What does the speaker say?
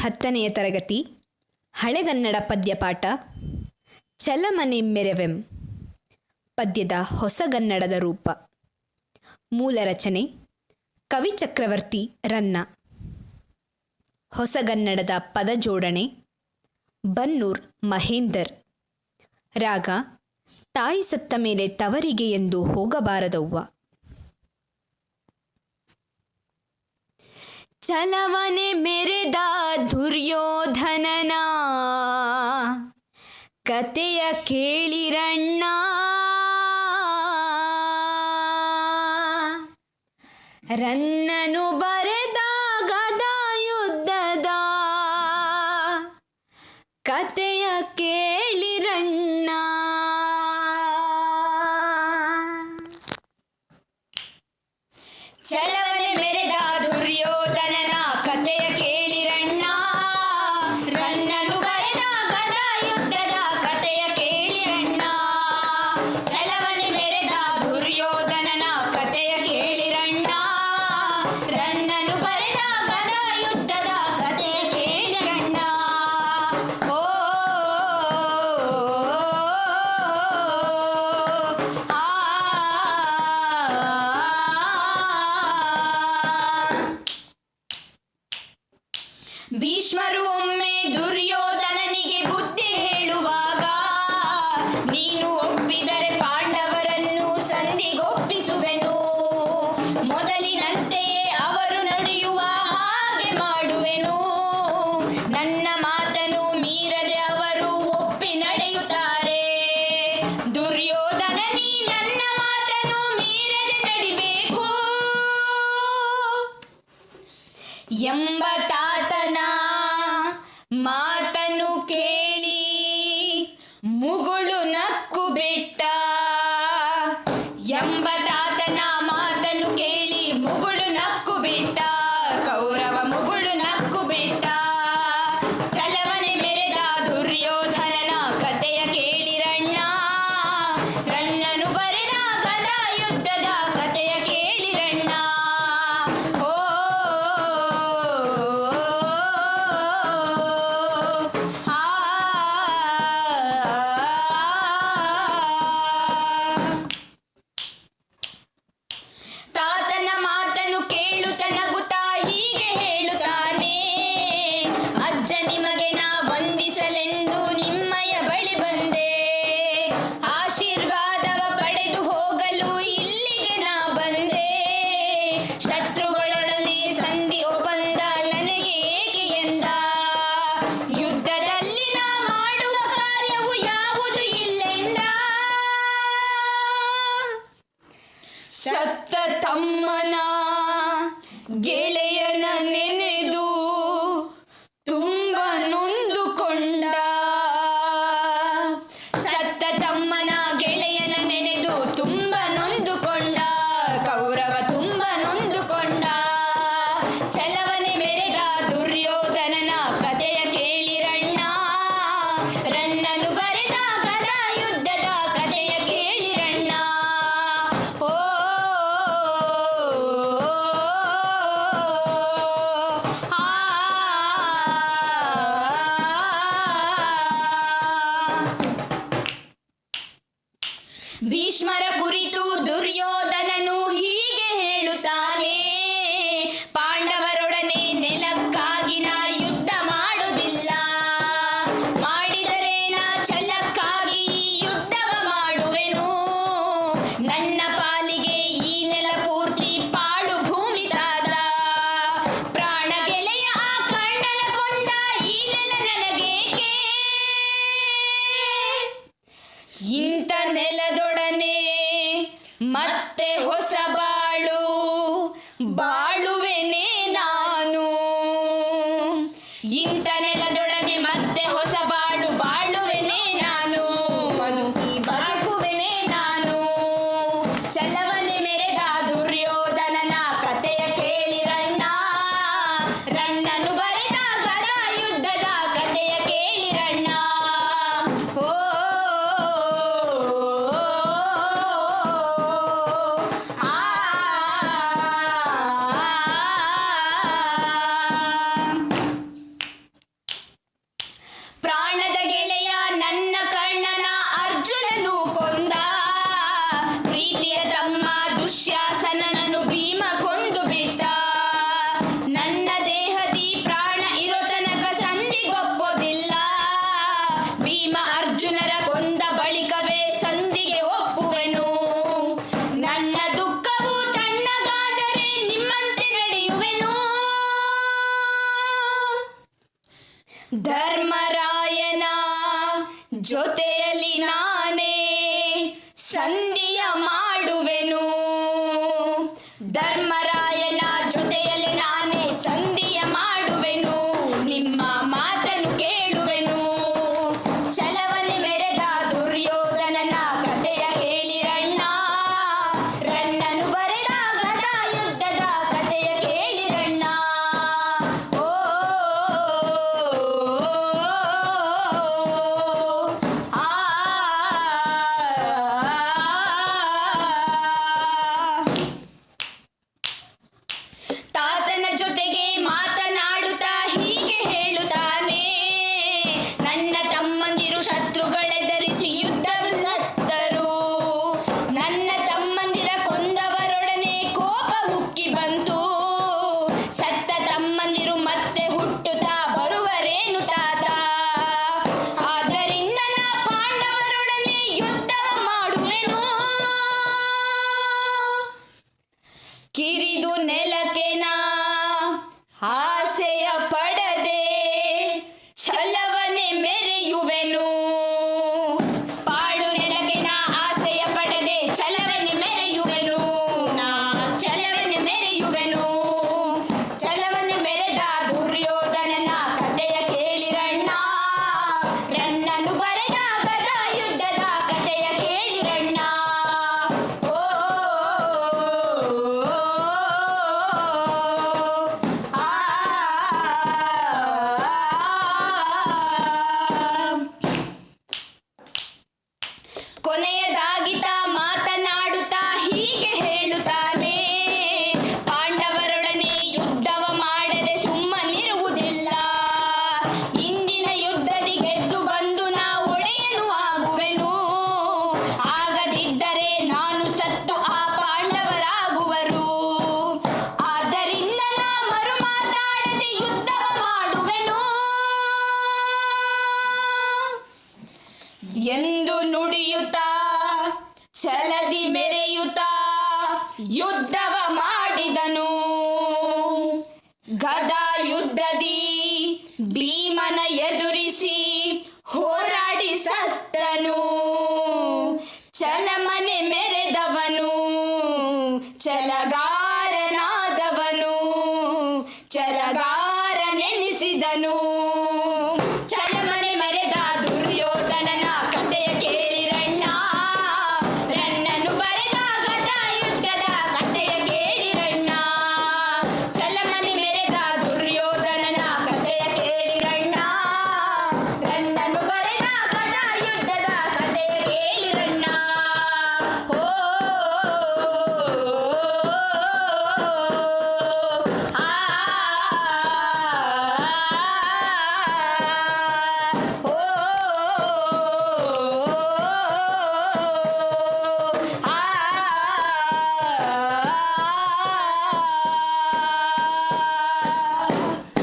ಹತ್ತನೆಯ ತರಗತಿ ಹಳೆಗನ್ನಡ ಪದ್ಯಪಾಠ ಚಲಮನೆ ಮೆರವೆಂ, ಪದ್ಯದ ಹೊಸಗನ್ನಡದ ರೂಪ, ಮೂಲ ರಚನೆ, ಕವಿ ಚಕ್ರವರ್ತಿ ರನ್ನ ಹೊಸಗನ್ನಡದ ಪದ ಜೋಡಣೆ, ಬನ್ನೂರ್ ಮಹೇಂದರ್, ರಾಗ, ತಾಯಿ ಸತ್ತ ಮೇಲೆ ತವರಿಗೆ ಎಂದು ಹೋಗಬಾರದವ್ವ. ಚಲವನೆ ಮೆರೆದ ದುರ್ಯೋಧನನ. ಕತೆಯ ಕೇಳಿರಣ್ಣ. ರನ್ನನು ಬರೆದ ಗದ ಯುದ್ಧದ ಕತೆ ಎಂಬ ತಾತನ ಮಾತನು ಕೇ சத்த தம்மனா ಇಂಥ ನೆಲದೊಡನೆ ಮತ್ತೆ ಹೊಸ ಬಾಳು ಬಾಳು ಯುದ್ಧವ ಮಾಡಿದನು. ಗದ ಯುದ್ಧದಿ ಭೀಮನ ಎದುರಿಸಿ ಹೋರಾಡಿ ಸತ್ತನು. ಚಲಮನೆ ಮೆರೆದವನು. ಚಲಗಾ